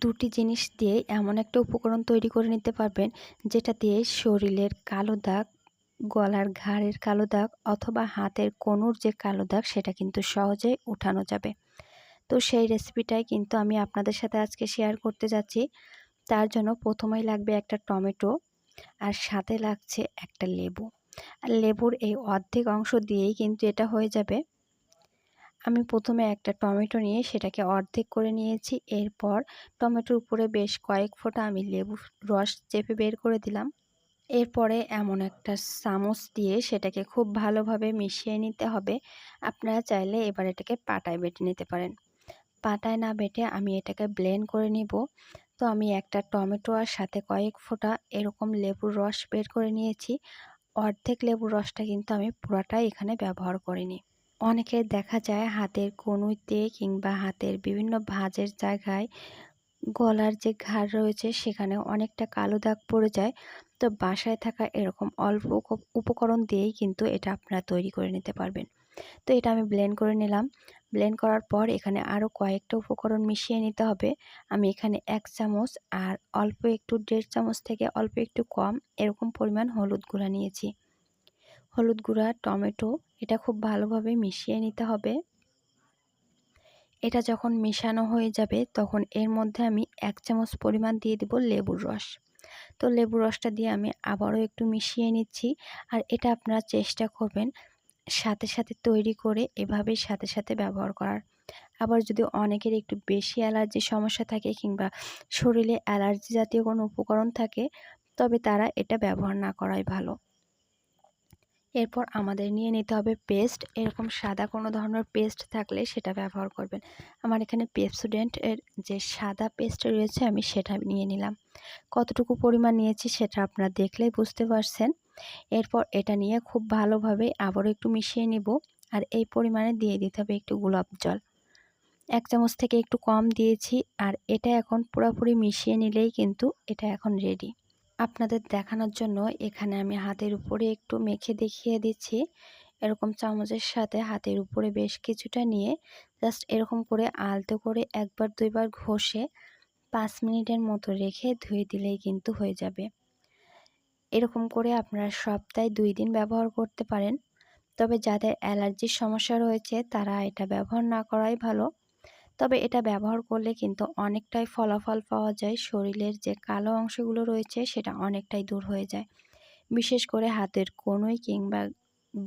দুটি জিনিস দিয়ে এমন একটা উপকরণ তৈরি করে নিতে পারবেন, যেটা দিয়ে শরীরের কালো দাগ, গলার ঘাড়ের কালো দাগ অথবা হাতের কনুর যে কালো দাগ, সেটা কিন্তু সহজেই উঠানো যাবে। তো সেই রেসিপিটাই কিন্তু আমি আপনাদের সাথে আজকে শেয়ার করতে যাচ্ছি। তার জন্য প্রথমেই লাগবে একটা টমেটো আর সাথে লাগছে একটা লেবু। আর লেবুর এই অর্ধেক অংশ দিয়েই কিন্তু এটা হয়ে যাবে। আমি প্রথমে একটা টমেটো নিয়ে সেটাকে অর্ধেক করে নিয়েছি। এরপর টমেটোর উপরে বেশ কয়েক ফোঁটা আমি লেবু রস চেপে বের করে দিলাম। এরপরে এমন একটা চামচ দিয়ে সেটাকে খুব ভালোভাবে মিশিয়ে নিতে হবে। আপনারা চাইলে এবার এটাকে পাটায় বেটে নিতে পারেন। পাটায় না বেটে আমি এটাকে ব্লেন্ড করে নিব। তো আমি একটা টমেটো আর সাথে কয়েক ফোঁটা এরকম লেবুর রস বের করে নিয়েছি। অর্ধেক লেবুর রসটা কিন্তু আমি পুরাটাই এখানে ব্যবহার করিনি। অনেকের দেখা যায় হাতের কনুইতে কিংবা হাতের বিভিন্ন ভাঁজের জায়গায় গলার যে ঘাড় রয়েছে, সেখানে অনেকটা কালো দাগ পড়ে যায়। তো বাসায় থাকা এরকম অল্প উপকরণ দিয়েই কিন্তু এটা আপনারা তৈরি করে নিতে পারবেন। তো এটা আমি ব্লেন্ড করে নিলাম। ব্লেন্ড করার পর এখানে আরও কয়েকটা উপকরণ মিশিয়ে নিতে হবে। আমি এখানে এক চামচ আর অল্প একটু দেড় চামচ থেকে অল্প একটু কম এরকম পরিমাণ হলুদ গুঁড়া নিয়েছি। হলুদ গুঁড়া, টমেটো, এটা খুব ভালোভাবে মিশিয়ে নিতে হবে। এটা যখন মেশানো হয়ে যাবে, তখন এর মধ্যে আমি এক চামচ পরিমাণ দিয়ে দেব লেবুর রস। তো লেবুর রসটা দিয়ে আমি আবারও একটু মিশিয়ে নিচ্ছি। আর এটা আপনারা চেষ্টা করবেন সাথে সাথে তৈরি করে এভাবেই সাথে সাথে ব্যবহার করার। আবার যদি অনেকের একটু বেশি অ্যালার্জির সমস্যা থাকে কিংবা শরীরে অ্যালার্জি জাতীয় কোনো উপকরণ থাকে, তবে তারা এটা ব্যবহার না করাই ভালো। এরপর আমাদের নিয়ে নিতে হবে পেস্ট। এরকম সাদা কোনো ধরনের পেস্ট থাকলে সেটা ব্যবহার করবেন। আমার এখানে পেপসুডেন্টের যে সাদা পেস্ট রয়েছে, আমি সেটা নিয়ে নিলাম। কতটুকু পরিমাণ নিয়েছি সেটা আপনারা দেখলেই বুঝতে পারছেন। এরপর এটা নিয়ে খুব ভালোভাবে আবারও একটু মিশিয়ে নিব আর এই পরিমাণে দিয়ে দিতে হবে একটু গোলাপ জল। এক চামচ থেকে একটু কম দিয়েছি আর এটা এখন পুরোপুরি মিশিয়ে নিলেই কিন্তু এটা এখন রেডি আপনাদের দেখানোর জন্য এখানে আমি হাতের উপরে একটু মেখে দেখিয়ে দিচ্ছি। এরকম চামচের সাথে হাতের উপরে বেশ কিছুটা নিয়ে জাস্ট এরকম করে আলতো করে একবার দুইবার ঘষে পাঁচ মিনিটের মতো রেখে ধুয়ে দিলেই কিন্তু হয়ে যাবে। এরকম করে আপনারা সপ্তাহে দুই দিন ব্যবহার করতে পারেন। তবে যাদের অ্যালার্জির সমস্যা রয়েছে তারা এটা ব্যবহার না করাই ভালো। তবে এটা ব্যবহার করলে কিন্তু অনেকটাই ফলাফল পাওয়া যায়। শরীরের যে কালো অংশগুলো রয়েছে, সেটা অনেকটাই দূর হয়ে যায়। বিশেষ করে হাতের কনুই কিংবা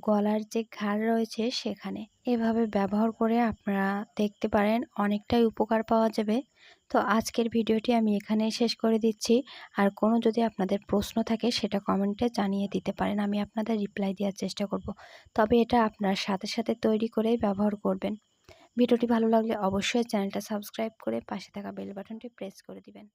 গলার যে ঘাড় রয়েছে, সেখানে। এভাবে ব্যবহার করে আপনারা দেখতে পারেন, অনেকটাই উপকার পাওয়া যাবে। তো আজকের ভিডিওটি আমি এখানে শেষ করে দিচ্ছি। আর কোনো যদি আপনাদের প্রশ্ন থাকে, সেটা কমেন্টে জানিয়ে দিতে পারেন, আমি আপনাদের রিপ্লাই দেওয়ার চেষ্টা করব। তবে এটা আপনার সাথে সাথে তৈরি করেই ব্যবহার করবেন। ভিডিওটি ভালো লাগলে অবশ্যই চ্যানেলটা সাবস্ক্রাইব করে পাশে থাকা বেল বাটনটি প্রেস করে দিবেন।